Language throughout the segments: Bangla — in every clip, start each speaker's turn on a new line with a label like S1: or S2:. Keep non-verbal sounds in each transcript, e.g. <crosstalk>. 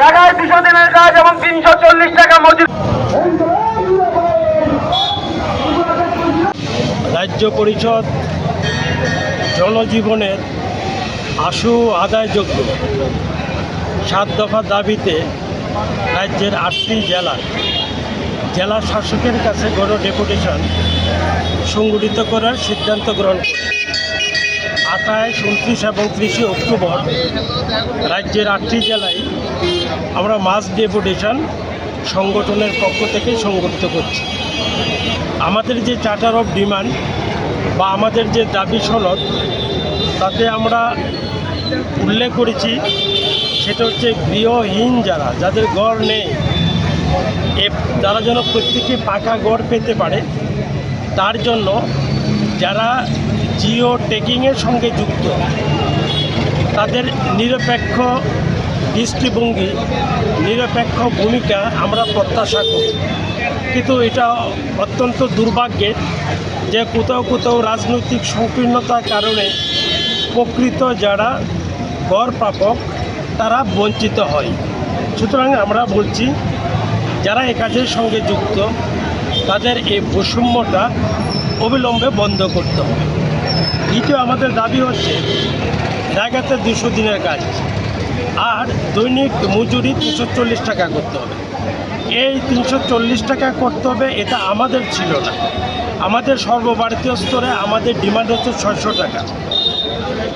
S1: ঢাকায় দুশো দিনের কাজ এবং তিনশো চল্লিশ টাকা মজুরি।
S2: রাজ্য পরিষদ জনজীবনের আশু আদায়যোগ্য সাত দফা দাবিতে রাজ্যের আটটি জেলা জেলা শাসকের কাছে গণ ডেপুটেশন সংগঠিত করার সিদ্ধান্ত গ্রহণ করে আঠাশ উনত্রিশ এবং ত্রিশে অক্টোবর রাজ্যের আটটি জেলায় আমরা মাস ডেপুটেশন সংগঠনের পক্ষ থেকে সংগঠিত করছি। আমাদের যে চার্টার অফ ডিমান্ড বা আমাদের যে দাবি সনদ, তাতে আমরা উল্লেখ করেছি, সেটা হচ্ছে গৃহহীন যারা, যাদের গড় নেই, এ তারা যেন প্রত্যেকে পাকা গড় পেতে পারে, তার জন্য যারা জিও টেকিংয়ের সঙ্গে যুক্ত। তাদের নিরপেক্ষ দৃষ্টিভঙ্গি, নিরপেক্ষ ভূমিকা আমরা প্রত্যাশা করি। কিন্তু এটা অত্যন্ত দুর্ভাগ্যের যে কোথাও কোথাও রাজনৈতিক সংকীর্ণতার কারণে প্রকৃত যারা গড় প্রাপক তারা বঞ্চিত হয়। সুতরাং আমরা বলছি, যারা এ কাজের সঙ্গে যুক্ত, তাদের এই বৈষম্যটা অবিলম্বে বন্ধ করতে হবে। দ্বিতীয় আমাদের দাবি হচ্ছে জায়গাতে দুশো দিনের কাজ। আর দৈনিক মজুরি তিনশো চল্লিশ টাকা করতে হবে। এই তিনশো চল্লিশ টাকা করতে হবে, এটা আমাদের ছিল না। আমাদের সর্বভারতীয় স্তরে আমাদের ডিমান্ড হচ্ছে ছয়শো টাকা।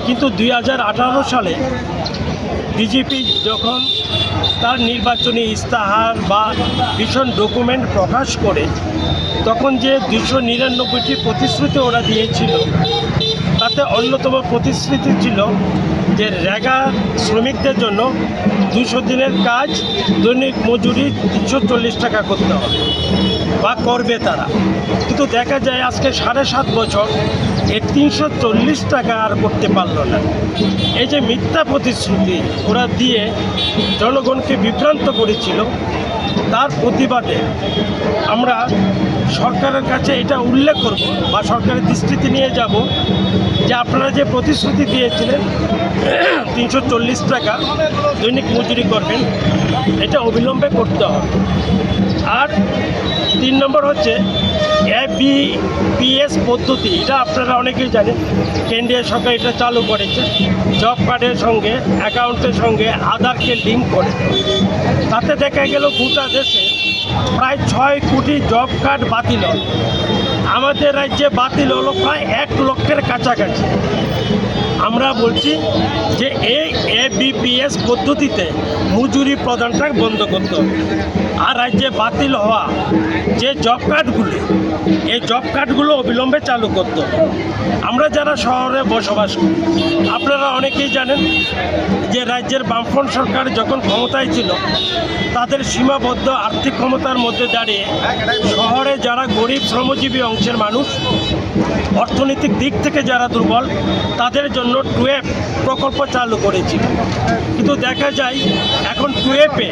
S2: কিন্তু দুই হাজার আঠারো সালে বিজেপি যখন তার নির্বাচনী ইস্তাহার বা ভীষণ ডকুমেন্ট প্রকাশ করে তখন যে দুশো নিরানব্বইটি প্রতিশ্রুতি ওরা দিয়েছিল, তাতে অন্যতম প্রতিশ্রুতি ছিল যে রেগা শ্রমিকদের জন্য দুশো দিনের কাজ, দৈনিক মজুরি তিনশো চল্লিশ টাকা করতে হবে, বা করবে তারা। কিন্তু দেখা যায় আজকে সাড়ে সাত বছর এ তিনশো চল্লিশ টাকা আর করতে পারল না। এই যে মিথ্যা প্রতিশ্রুতি ওরা দিয়ে জনগণকে বিভ্রান্ত করেছিল, তার প্রতিবাদে আমরা সরকারের কাছে এটা উল্লেখ করব বা সরকারের দৃষ্টিতে নিয়ে যাব যে আপনারা যে প্রতিশ্রুতি দিয়েছিলেন <clears throat> তিনশো চল্লিশ টাকা দৈনিক মজুরি করবেন, এটা অবিলম্বে করতে হবে। আর তিন নম্বর হচ্ছে এবিপিএস পদ্ধতি, এটা আপনারা অনেকেই জানেন। কেন্দ্রীয় সরকার এটা চালু করেছে। জব কার্ডের সঙ্গে, অ্যাকাউন্টের সঙ্গে আধারকে লিঙ্ক করে। তাতে দেখা গেল, গোটা দেশে প্রায় ছয় কোটি জব কার্ড বাতিল হল। আমাদের রাজ্যে বাতিল হলো প্রায় এক লক্ষের কাছাকাছি। আমরা বলছি যে এই এবিপিএস পদ্ধতিতে মজুরি প্রদানটা বন্ধ করতে আর রাজ্যে বাতিল হওয়া যে জব কার্ডগুলি, এই জব কার্ডগুলো অবিলম্বে চালু করতে আমরা যারা শহরে বসবাস করি, আপনারা অনেকেই জানেন যে রাজ্যের বামফ্রন্ট সরকার যখন ক্ষমতায় ছিল, তাদের সীমাবদ্ধ আর্থিক ক্ষমতার মধ্যে দাঁড়িয়ে শহরে যারা গরিব শ্রমজীবী অংশের মানুষ, অর্থনৈতিক দিক থেকে যারা দুর্বল, তাদের জন্য টুয়েপ প্রকল্প চালু করেছিল। কিন্তু দেখা যায় এখন টুয়েপে